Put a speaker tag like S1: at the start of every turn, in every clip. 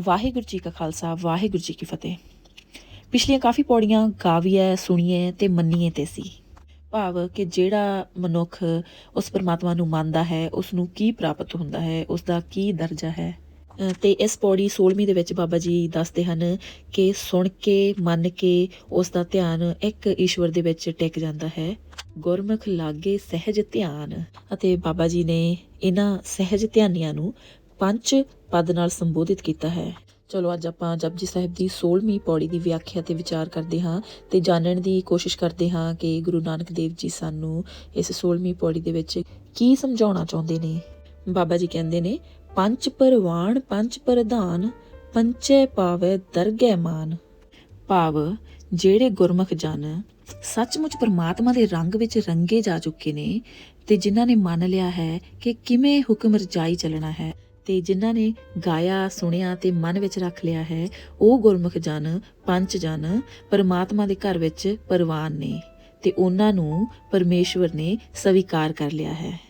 S1: ਵਾਹਿਗੁਰੂ ਜੀ ਕਾ ਖਾਲਸਾ ਵਾਹਿਗੁਰੂ ਜੀ ਕੀ ਫਤਿਹ। ਪਿਛਲੀਆਂ ਕਾਫੀ ਪੌੜੀਆਂ ਗਾਵੀਏ ਸੁਣੀਏ ਤੇ ਮੰਨੀਏ ਤੇ ਸੀ। ਭਾਵ ਕਿ ਜਿਹੜਾ ਮਨੁੱਖ ਉਸ ਪਰਮਾਤਮਾ ਨੂੰ ਮੰਨਦਾ ਹੈ ਉਸ ਨੂੰ ਕੀ ਪ੍ਰਾਪਤ ਹੁੰਦਾ ਹੈ ਉਸ ਦਾ ਕੀ ਦਰਜਾ ਹੈ। ਅ, ਤੇ ਇਸ ਪੌੜੀ 16ਵੀਂ ਦੇ ਵਿੱਚ ਬਾਬਾ ਜੀ ਦੱਸਦੇ ਹਨ ਕਿ ਸੁਣ ਕੇ ਮੰਨ ਕੇ ਉਸ ਦਾ ਧਿਆਨ ਇੱਕ ਈਸ਼ਵਰ ਦੇ ਵਿੱਚ ਟਿਕ ਜਾਂਦਾ ਹੈ। ਗੁਰਮੁਖ ਲਾਗੇ ਸਹਿਜ ਧਿਆਨ। ਅਤੇ ਬਾਬਾ ਜੀ ਨੇ ਇਹਨਾਂ ਸਹਿਜ ਧਿਆਨੀਆਂ ਨੂੰ ਪੰਜ ਪਦ ਨਾਲ ਸੰਬੋਧਿਤ ਕੀਤਾ ਹੈ। ਚਲੋ, ਅੱਜ ਆਪਾਂ ਜਪਜੀ ਸਾਹਿਬ ਦੀ 16ਵੀਂ ਪੌੜੀ ਦੀ ਵਿਆਖਿਆ ਤੇ ਵਿਚਾਰ ਕਰਦੇ ਹਾਂ ਤੇ ਜਾਣਨ ਦੀ ਕੋਸ਼ਿਸ਼ ਕਰਦੇ ਹਾਂ ਕਿ ਗੁਰੂ ਨਾਨਕ ਦੇਵ ਜੀ ਸਾਨੂੰ ਇਸ 16ਵੀਂ ਪੌੜੀ ਦੇ ਵਿੱਚ ਕੀ ਸਮਝਾਉਣਾ ਚਾਹੁੰਦੇ ਨੇ। ਬਾਬਾ ਜੀ ਕਹਿੰਦੇ ਨੇ, ਪੰਜ ਪਰਵਾਨ ਪੰਜ ਪ੍ਰਧਾਨ ਪੰਚੇ ਪਾਵੇ ਦਰਗਹਿ ਮਾਨ। ਭਾਵ, ਜਿਹੜੇ ਗੁਰਮੁਖ ਜਨ ਸੱਚਮੁੱਚ ਪਰਮਾਤਮਾ ਦੇ ਰੰਗ ਵਿੱਚ ਰੰਗੇ ਜਾ ਚੁੱਕੇ ਨੇ ਤੇ ਜਿਨ੍ਹਾਂ ਨੇ ਮੰਨ ਲਿਆ ਹੈ ਕਿ ਕਿਵੇਂ ਹੁਕਮ ਰਜਾਈ ਚੱਲਣਾ ਹੈ ਤੇ ਜਿਨ੍ਹਾਂ ਨੇ ਗਾਇਆ, ਸੁਣਿਆ ਤੇ ਮਨ ਵਿੱਚ ਰੱਖ ਲਿਆ ਹੈ, ਉਹ ਗੁਰਮੁਖ ਜਨ, ਪੰਜ ਜਨ ਪਰਮਾਤਮਾ ਦੇ ਘਰ ਵਿੱਚ ਪਰਵਾਨ ਨੇ ਤੇ ਉਹਨਾਂ ਨੂੰ ਪਰਮੇਸ਼ਵਰ ਨੇ ਸਵੀਕਾਰ ਕਰ ਲਿਆ ਹੈ।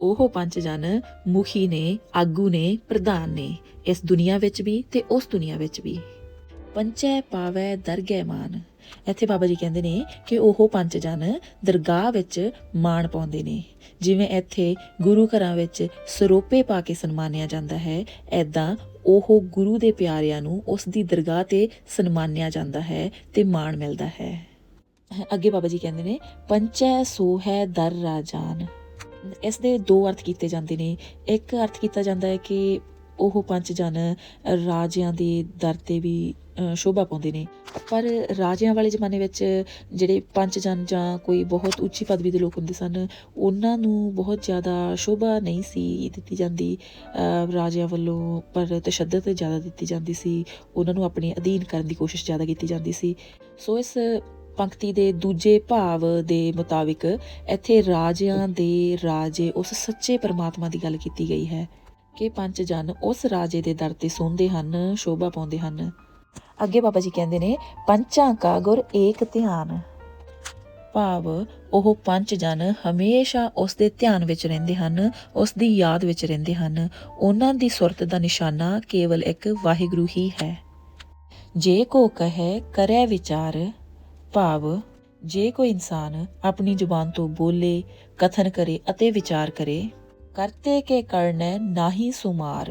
S1: ਉਹ ਪੰਜ ਜਨ ਮੁਖੀ ਨੇ, ਆਗੂ ਨੇ, ਪ੍ਰਧਾਨ ਨੇ ਇਸ ਦੁਨੀਆ ਵਿੱਚ ਵੀ ਤੇ ਉਸ ਦੁਨੀਆ ਵਿੱਚ ਵੀ। ਪੰਚੈ ਪਾਵੈ ਦਰਗਹਿ ਮਾਨ। ਇੱਥੇ ਬਾਬਾ ਜੀ ਕਹਿੰਦੇ ਨੇ ਕਿ ਉਹ ਪੰਜ ਜਨ ਦਰਗਾਹ ਵਿੱਚ ਮਾਣ ਪਾਉਂਦੇ ਨੇ। ਜਿਵੇਂ ਇੱਥੇ ਗੁਰੂ ਘਰਾਂ ਵਿੱਚ ਸਰੋਪੇ ਪਾ ਕੇ ਸਨਮਾਨਿਆ ਜਾਂਦਾ ਹੈ ਐਦਾਂ ਉਹ ਗੁਰੂ ਦੇ ਪਿਆਰਿਆਂ ਨੂੰ ਉਸ ਦੀ ਦਰਗਾਹ ਤੇ ਸਨਮਾਨਿਆ ਜਾਂਦਾ ਹੈ ਤੇ ਮਾਣ ਮਿਲਦਾ ਹੈ। ਅੱਗੇ ਬਾਬਾ ਜੀ ਕਹਿੰਦੇ ਨੇ, ਪੰਚੈ ਸੋ ਹੈ ਦਰ ਰਾਜਾਨ। ਇਸ ਦੇ ਦੋ ਅਰਥ ਕੀਤੇ ਜਾਂਦੇ ਨੇ। ਇੱਕ ਅਰਥ ਕੀਤਾ ਜਾਂਦਾ ਹੈ ਕਿ ਉਹ ਪੰਜ ਜਨ ਰਾਜਿਆਂ ਦੇ ਦਰ ਤੇ ਵੀ ਸ਼ੋਭਾ ਪਾਉਂਦੇ ਨੇ। ਪਰ ਰਾਜਿਆਂ ਵਾਲੇ ਜ਼ਮਾਨੇ ਵਿੱਚ ਜਿਹੜੇ ਪੰਜ ਜਨ ਜਾਂ ਕੋਈ ਬਹੁਤ ਉੱਚੀ ਪਦਵੀ ਦੇ ਲੋਕ ਹੁੰਦੇ ਸਨ, ਉਹਨਾਂ ਨੂੰ ਬਹੁਤ ਜ਼ਿਆਦਾ ਸ਼ੋਭਾ ਨਹੀਂ ਸੀ ਦਿੱਤੀ ਜਾਂਦੀ। ਰਾਜਿਆਂ ਵੱਲੋਂ ਪਰ ਤਸ਼ੱਦਦ ਜ਼ਿਆਦਾ ਦਿੱਤੀ ਜਾਂਦੀ ਸੀ। ਉਹਨਾਂ ਨੂੰ ਆਪਣੇ ਅਧੀਨ ਕਰਨ ਦੀ ਕੋਸ਼ਿਸ਼ ਜ਼ਿਆਦਾ ਕੀਤੀ ਜਾਂਦੀ ਸੀ। ਸੋ ਇਸ ਪੰਕਤੀ ਦੇ ਦੂਜੇ ਭਾਵ ਦੇ ਮੁਤਾਬਿਕ ਇੱਥੇ ਰਾਜਿਆਂ ਦੇ ਰਾਜੇ ਉਸ ਸੱਚੇ ਪਰਮਾਤਮਾ ਦੀ ਗੱਲ ਕੀਤੀ ਗਈ ਹੈ। ਕਿ ਪੰਜ ਜਨ ਉਸ ਰਾਜੇ ਦੇ ਦਰ ਤੇ ਸੌਂਦੇ ਹਨ, ਸ਼ੋਭਾ ਪਾਉਂਦੇ ਹਨ। ਅੱਗੇ ਬਾਬਾ ਜੀ ਕਹਿੰਦੇ ਨੇ, ਪੰਚਾਂ ਕਾ ਗੁਰ ਏਕ ਧਿਆਨ। ਭਾਵ ਉਹ ਪੰਜ ਜਨ ਹਮੇਸ਼ਾ ਉਸ ਦੇ ਧਿਆਨ ਵਿੱਚ ਰਹਿੰਦੇ ਹਨ, ਉਸ ਦੀ ਯਾਦ ਵਿੱਚ ਰਹਿੰਦੇ ਹਨ। ਉਹਨਾਂ ਦੀ ਸੁਰਤ ਦਾ ਨਿਸ਼ਾਨਾ ਕੇਵਲ ਇੱਕ ਵਾਹਿਗੁਰੂ ਹੀ ਹੈ। ਜੇ ਕੋ ਕਹੇ, ਕਰੇ ਵਿਚਾਰ। ਭਾਵ, ਜੇ ਕੋਈ ਇਨਸਾਨ ਆਪਣੀ ਜ਼ੁਬਾਨ ਤੋਂ ਬੋਲੇ, ਕਥਨ ਕਰੇ ਅਤੇ ਵਿਚਾਰ ਕਰੇ ਕਰਤੇ ਕੇ ਕਰਨੈ ਨਾਹੀ ਸੁਮਾਰ।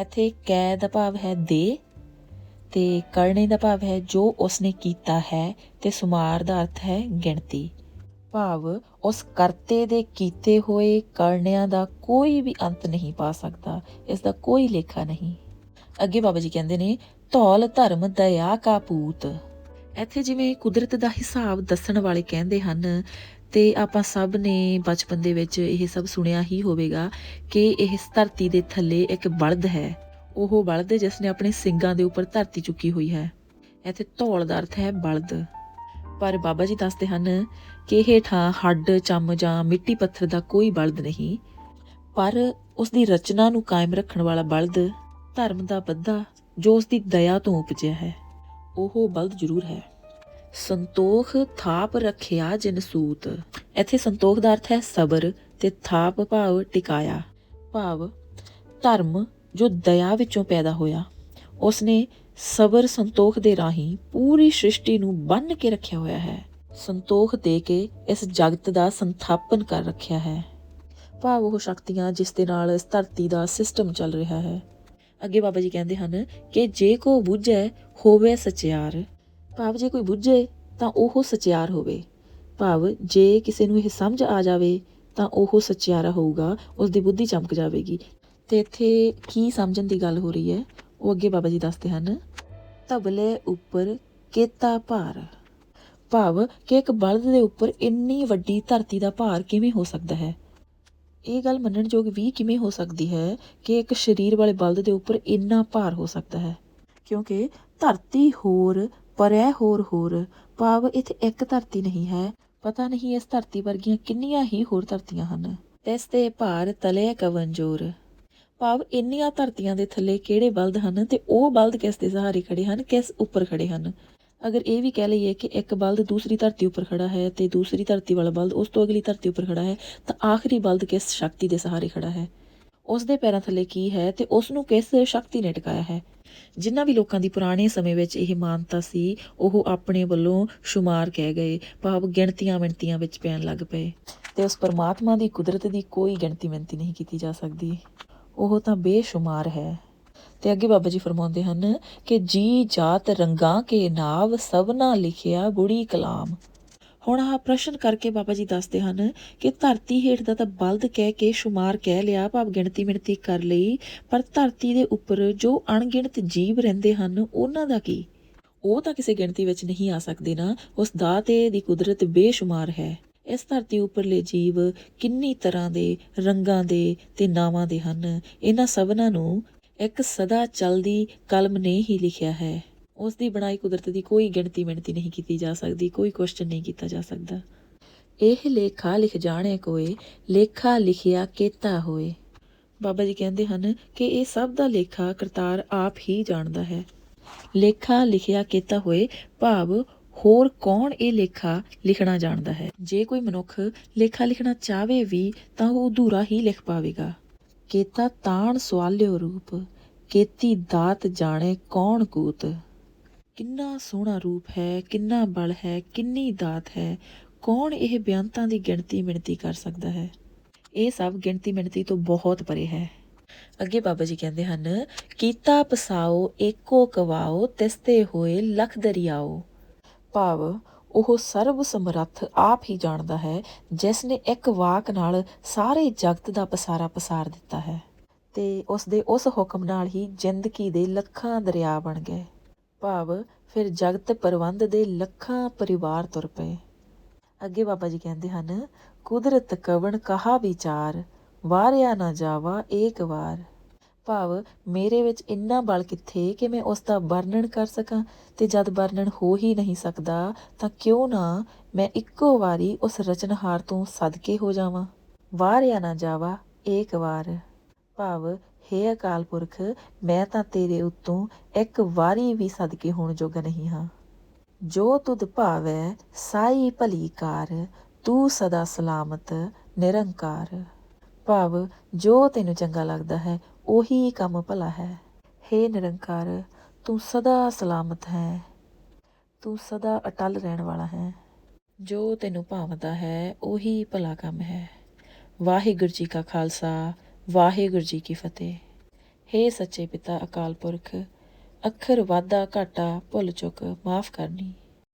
S1: ਇੱਥੇ ਕੈ ਦਾ ਭਾਵ ਹੈ ਦੇ ਤੇ ਕਰਨੇ ਦਾ ਭਾਵ ਹੈ ਜੋ ਉਸਨੇ ਕੀਤਾ ਹੈ ਤੇ ਸੁਮਾਰ ਦਾ ਅਰਥ ਹੈ ਗਿਣਤੀ। ਭਾਵ ਉਸ ਕਰਤੇ ਦੇ ਕੀਤੇ ਹੋਏ ਕਰਨਿਆਂ ਦਾ ਕੋਈ ਵੀ ਅੰਤ ਨਹੀਂ ਪਾ ਸਕਦਾ, ਇਸ ਦਾ ਕੋਈ ਲੇਖਾ ਨਹੀਂ। ਅੱਗੇ ਬਾਬਾ ਜੀ ਕਹਿੰਦੇ ਨੇ, ਧੌਲ ਧਰਮ ਦਇਆ ਕਾ ਪੂਤ। ਇੱਥੇ ਜਿਵੇਂ ਕੁਦਰਤ ਦਾ ਹਿਸਾਬ ਦੱਸਣ ਵਾਲੇ ਕਹਿੰਦੇ ਹਨ ਤੇ ਆਪਾਂ ਸਭ ਨੇ ਬਚਪਨ ਦੇ ਵਿੱਚ ਇਹ ਸਭ ਸੁਣਿਆ ਹੀ ਹੋਵੇਗਾ ਕਿ ਇਸ ਧਰਤੀ ਦੇ ਥੱਲੇ ਇੱਕ ਬਲਦ ਹੈ। ਉਹ ਬਲਦ ਜਿਸ ਨੇ ਆਪਣੇ ਸਿੰਗਾਂ ਦੇ ਉੱਪਰ ਧਰਤੀ ਚੁੱਕੀ ਹੋਈ ਹੈ। ਇੱਥੇ ਧੌਲ ਦਾ ਅਰਥ ਹੈ ਬਲਦ। ਪਰ ਬਾਬਾ ਜੀ ਦੱਸਦੇ ਹਨ ਕਿ ਹੇਠਾਂ ਹੱਡ, ਚੰਮ ਜਾਂ ਮਿੱਟੀ ਪੱਥਰ ਦਾ ਕੋਈ ਬਲਦ ਨਹੀਂ। ਪਰ ਉਸ ਦੀ ਰਚਨਾ ਨੂੰ ਕਾਇਮ ਰੱਖਣ ਵਾਲਾ ਬਲਦ ਧਰਮ ਦਾ ਬੱਧਾ ਜੋ ਉਸ ਦੀ ਦਇਆ ਤੋਂ ਉਪਜਿਆ ਹੈ। ਉਹ ਬਲਦ ਜ਼ਰੂਰ ਹੈ। ਸੰਤੋਖ ਥਾਪ ਰੱਖਿਆ ਜਿਨ ਸੂਤ। ਇੱਥੇ ਸੰਤੋਖ ਦਾ ਅਰਥ ਹੈ ਸਬਰ ਤੇ ਥਾਪ ਭਾਵ ਟਿਕਾਇਆ। ਭਾਵ, ਧਰਮ ਜੋ ਦਇਆ ਵਿੱਚੋਂ ਪੈਦਾ ਹੋਇਆ। ਉਸਨੇ ਸਬਰ ਸੰਤੋਖ ਦੇ ਰਾਹੀਂ ਪੂਰੀ ਸ੍ਰਿਸ਼ਟੀ ਨੂੰ ਬੰਨ ਕੇ ਰੱਖਿਆ ਹੋਇਆ ਹੈ। ਸੰਤੋਖ ਦੇ ਕੇ ਇਸ ਜਗਤ ਦਾ ਸੰਥਾਪਨ ਕਰ ਰੱਖਿਆ ਹੈ। ਭਾਵ ਉਹ ਸ਼ਕਤੀਆਂ ਜਿਸ ਦੇ ਨਾਲ ਇਸ ਧਰਤੀ ਦਾ ਸਿਸਟਮ ਚੱਲ ਰਿਹਾ ਹੈ। ਅੱਗੇ ਬਾਬਾ ਜੀ ਕਹਿੰਦੇ ਹਨ ਕਿ ਜੇ ਕੋ ਬੁੱਝੈ ਹੋਵੇ ਸਚਿਆਰ। ਭਾਵ ਜੇ ਕੋਈ ਬੁੱਝੇ ਤਾਂ ਉਹ ਸਚਿਆਰ ਹੋਵੇ। ਭਾਵ ਜੇ ਕਿਸੇ ਨੂੰ ਇਹ ਸਮਝ ਆ ਜਾਵੇ ਤਾਂ ਉਹ ਸਚਿਆਰਾ ਹੋਊਗਾ ਉਸ ਦੀ ਬੁੱਧੀ ਚਮਕ ਜਾਵੇਗੀ। ਤੇ ਇੱਥੇ ਕੀ ਸਮਝਣ ਦੀ ਗੱਲ ਹੋ ਰਹੀ ਹੈ, ਉਹ ਅੱਗੇ ਬਾਬਾ ਜੀ ਦੱਸਦੇ ਹਨ। ਤਬਲੇ ਉੱਪਰ ਕੇਤਾ ਭਾਰ। ਭਾਵ ਕਿ ਇੱਕ ਬਲਦ ਦੇ ਉੱਪਰ ਇੰਨੀ ਵੱਡੀ ਧਰਤੀ ਦਾ ਭਾਰ ਕਿਵੇਂ ਹੋ ਸਕਦਾ ਹੈ? ਇਹ ਗੱਲ ਮੰਨਣਯੋਗ ਵੀ ਕਿਵੇਂ ਹੋ ਸਕਦੀ ਹੈ ਕਿ ਇੱਕ ਸਰੀਰ ਵਾਲੇ ਬਲਦ ਦੇ ਉੱਪਰ ਇੰਨਾ ਭਾਰ ਹੋ ਸਕਦਾ ਹੈ? ਕਿਉਂਕਿ ਧਰਤੀ ਹੋਰ ਪਰ ਇਹ ਹੋਰ ਹੋਰ, ਭਾਵ ਇੱਥੇ ਇੱਕ ਧਰਤੀ ਨਹੀਂ ਹੈ। ਪਤਾ ਨਹੀਂ ਇਸ ਧਰਤੀ ਵਰਗੀਆਂ ਕਿੰਨੀਆਂ ਹੀ ਹੋਰ ਧਰਤੀਆਂ ਹਨ। ਤਿਸ ਤੇ ਭਾਰ ਤਲੇ ਕਵਨ ਜੋਰ। ਭਾਵ ਇੰਨੀਆਂ ਧਰਤੀਆਂ ਦੇ ਥੱਲੇ ਕਿਹੜੇ ਬਲਦ ਹਨ ਤੇ ਉਹ ਬਲਦ ਕਿਸ ਦੇ ਸਹਾਰੇ ਖੜੇ ਹਨ, ਕਿਸ ਉੱਪਰ ਖੜੇ ਹਨ? ਅਗਰ ਇਹ ਵੀ ਕਹਿ ਲਈਏ ਕਿ ਇੱਕ ਬਲਦ ਦੂਸਰੀ ਧਰਤੀ ਉੱਪਰ ਖੜਾ ਹੈ ਤੇ ਦੂਸਰੀ ਧਰਤੀ ਵਾਲਾ ਬਲਦ ਉਸ ਤੋਂ ਅਗਲੀ ਧਰਤੀ ਉੱਪਰ ਖੜਾ ਹੈ, ਤਾਂ ਆਖਰੀ ਬਲਦ ਕਿਸ ਸ਼ਕਤੀ ਦੇ ਸਹਾਰੇ ਖੜਾ ਹੈ? ਉਸ ਦੇ ਪੈਰਾਂ ਥੱਲੇ ਕੀ ਹੈ ਤੇ ਉਸ ਨੂੰ ਕਿਸ ਸ਼ਕਤੀ ਨੇ ਟਿਕਾਇਆ ਹੈ? ਜਿਨ੍ਹਾਂ ਵੀ ਲੋਕਾਂ ਦੀ ਪੁਰਾਣੇ ਸਮੇਂ ਵਿੱਚ ਇਹ ਮਾਨਤਾ ਸੀ, ਉਹ ਆਪਣੇ ਵੱਲੋਂ ਸ਼ੁਮਾਰ ਕਹਿ ਗਏ, ਭਾਵ ਗਿਣਤੀਆਂ ਮਿਣਤੀਆਂ ਵਿੱਚ ਪੈਣ ਲੱਗ ਪਏ। ਤੇ ਉਸ ਪਰਮਾਤਮਾ ਦੀ ਕੁਦਰਤ ਦੀ ਕੋਈ ਗਿਣਤੀ ਮਿਣਤੀ ਨਹੀਂ ਕੀਤੀ ਜਾ ਸਕਦੀ। ਉਹ ਤਾਂ ਬੇਸ਼ੁਮਾਰ ਹੈ। ਤੇ ਅੱਗੇ ਬਾਬਾ ਜੀ ਫਰਮਾਉਂਦੇ ਹਨ ਕਿ ਜੀ ਜਾਤ ਰੰਗਾਂ ਕੇ ਨਾਵ ਸਭਨਾ ਲਿਖਿਆ ਗੁੜੀ ਕਲਾਮ। ਹੁਣ ਆਹ ਪ੍ਰਸ਼ਨ ਕਰਕੇ ਬਾਬਾ ਜੀ ਦੱਸਦੇ ਹਨ ਕਿ ਧਰਤੀ ਹੇਠ ਦਾ ਤਾਂ ਬਲਦ ਕਹਿ ਕੇ ਸ਼ੁਮਾਰ ਕਹਿ ਲਿਆ, ਭਾਵ ਗਿਣਤੀ ਮਿਣਤੀ ਕਰ ਲਈ, ਪਰ ਧਰਤੀ ਦੇ ਉੱਪਰ ਜੋ ਅਣਗਿਣਤ ਜੀਵ ਰਹਿੰਦੇ ਹਨ, ਉਹਨਾਂ ਦਾ ਕੀ? ਉਹ ਤਾਂ ਕਿਸੇ ਗਿਣਤੀ ਵਿੱਚ ਨਹੀਂ ਆ ਸਕਦੇ ਨਾ, ਉਸ ਦਾਤੇ ਦੀ ਕੁਦਰਤ ਬੇਸ਼ੁਮਾਰ ਹੈ। ਇਸ ਧਰਤੀ ਉੱਪਰਲੇ ਜੀਵ ਕਿੰਨੀ ਤਰ੍ਹਾਂ ਦੇ ਰੰਗਾਂ ਦੇ ਤੇ ਨਾਵਾਂ ਦੇ ਹਨ, ਇਹਨਾਂ ਸਭਨਾਂ ਨੂੰ ਇੱਕ ਸਦਾ ਚਲਦੀ ਕਲਮ ਨੇ ਹੀ ਲਿਖਿਆ ਹੈ। ਉਸ ਦੀ ਬਣਾਈ ਕੁਦਰਤ ਦੀ ਕੋਈ ਗਿਣਤੀ ਮਿਣਤੀ ਨਹੀਂ ਕੀਤੀ ਜਾ ਸਕਦੀ, ਕੋਈ ਕੁਐਸਚਨ ਨਹੀਂ ਕੀਤਾ ਜਾ ਸਕਦਾ। ਇਹ ਲੇਖਾ ਲਿਖ ਜਾਣੇ ਕੋਏ, ਲੇਖਾ ਲਿਖਿਆ ਕੀਤਾ ਹੋਏ। ਬਾਬਾ ਜੀ ਕਹਿੰਦੇ ਹਨ ਕਿ ਇਹ ਸਭ ਦਾ ਲੇਖਾ ਕਰਤਾਰ ਆਪ ਹੀ ਜਾਣਦਾ ਹੈ। ਲੇਖਾ ਲਿਖਿਆ ਕੀਤਾ ਹੋਏ, ਭਾਵ ਹੋਰ ਕੌਣ ਇਹ ਲੇਖਾ ਲਿਖਣਾ ਜਾਣਦਾ ਹੈ? ਜੇ ਕੋਈ ਮਨੁੱਖ ਲੇਖਾ ਲਿਖਣਾ ਚਾਹਵੇ ਵੀ, ਤਾਂ ਉਹ ਅਧੂਰਾ ਹੀ ਲਿਖ ਪਾਵੇਗਾ। ਕੀਤਾ ਤਾਣ ਸਵਾਲਿਓ ਰੂਪ, ਕੀਤੀ ਦਾਤ ਜਾਣੇ ਕੌਣ ਕੂਤ। ਕਿੰਨਾ ਸੋਹਣਾ ਰੂਪ ਹੈ, ਕਿੰਨਾ ਬਲ ਹੈ, ਕਿੰਨੀ ਦਾਤ ਹੈ। ਕੌਣ ਇਹ ਬਿਆੰਤਾਂ ਦੀ ਗਿਣਤੀ ਮਿਣਤੀ ਕਰ ਸਕਦਾ ਹੈ? ਇਹ ਸਭ ਗਿਣਤੀ ਮਿਣਤੀ ਤੋਂ ਬਹੁਤ ਪਰੇ ਹੈ। ਅੱਗੇ ਬਾਬਾ ਜੀ ਕਹਿੰਦੇ ਹਨ, ਕੀਤਾ ਪਸਾਓ, ਏਕੋ ਕਵਾਓ, ਤਿਸਤੇ ਹੋਏ ਲਖ ਦਰਿਆਓ। ਭਾਵ ਉਹ ਸਰਬ ਸਮਰੱਥ ਆਪ ਹੀ ਜਾਣਦਾ ਹੈ, ਜਿਸ ਨੇ ਇੱਕ ਵਾਕ ਨਾਲ ਸਾਰੇ ਜਗਤ ਦਾ ਪਸਾਰਾ ਪਸਾਰ ਦਿੱਤਾ ਹੈ। ਤੇ ਉਸ ਦੇ ਉਸ ਹੁਕਮ ਨਾਲ ਹੀ ਜ਼ਿੰਦਗੀ ਦੇ ਲੱਖਾਂ ਦਰਿਆ ਬਣ ਗਏ। ਭਾਵ ਫਿਰ ਜਗਤ ਪ੍ਰਬੰਧ ਦੇ ਲੱਖਾਂ ਪਰਿਵਾਰ ਤੁਰ ਪਏ। ਅੱਗੇ ਬਾਬਾ ਜੀ ਕਹਿੰਦੇ ਹਨ, ਕੁਦਰਤ ਕਵਣ ਕਹਾ ਵਿਚਾਰ, ਵਾਰਿਆ ਨਾ ਜਾਵਾ ਏਕ ਵਾਰ। ਭਾਵ ਮੇਰੇ ਵਿੱਚ ਇੰਨਾ ਬਲ ਕਿੱਥੇ ਕਿ ਮੈਂ ਉਸ ਦਾ ਵਰਣਨ ਕਰ ਸਕਾਂ ਤੇ ਜਦ ਵਰਣਨ ਹੋ ਹੀ ਨਹੀਂ ਸਕਦਾ ਤਾਂ ਕਿਉਂ ਨਾ ਮੈਂ ਇੱਕੋ ਵਾਰੀ ਉਸ ਰਚਨਹਾਰ ਤੋਂ ਸਦਕੇ ਹੋ ਜਾਵਾਂ। ਵਾਰਿਆ ਨਾ ਜਾਵਾ ਏਕ ਵਾਰ। ਭਾਵ ਹੇ ਅਕਾਲ ਪੁਰਖ, ਮੈਂ ਤਾਂ ਤੇਰੇ ਉੱਤੋਂ ਇੱਕ ਵਾਰੀ ਵੀ ਸਦਕੇ ਹੋਣ ਜੋਗਾ ਨਹੀਂ ਹਾਂ। ਜੋ ਤੁਧ ਭਾਵੈ, ਸਾਈ ਭਲੀ ਕਾਰ, ਤੂੰ ਸਦਾ ਸਲਾਮਤ, ਨਿਰੰਕਾਰ। ਭਾਵ, ਜੋ ਤੈਨੂੰ ਚੰਗਾ ਲੱਗਦਾ ਹੈ, ਉਹੀ ਕੰਮ ਭਲਾ ਹੈ। ਹੇ ਨਿਰੰਕਾਰ, ਤੂੰ ਸਦਾ ਸਲਾਮਤ ਹੈ। ਤੂੰ ਸਦਾ ਅਟਲ ਰਹਿਣ ਵਾਲਾ ਹੈ। ਜੋ ਤੈਨੂੰ ਭਾਵਦਾ ਹੈ, ਉਹੀ ਭਲਾ ਕੰਮ ਹੈ। ਵਾਹਿਗੁਰੂ ਜੀ ਕਾ ਖਾਲਸਾ ਵਾਹਿਗੁਰੂ ਜੀ ਕੀ ਫਤਿਹ। ਹੇ ਸੱਚੇ ਪਿਤਾ ਅਕਾਲ ਪੁਰਖ, ਅੱਖਰ ਵਾਧਾ ਘਾਟਾ ਭੁੱਲ ਚੁੱਕ ਮਾਫ ਕਰਨੀ।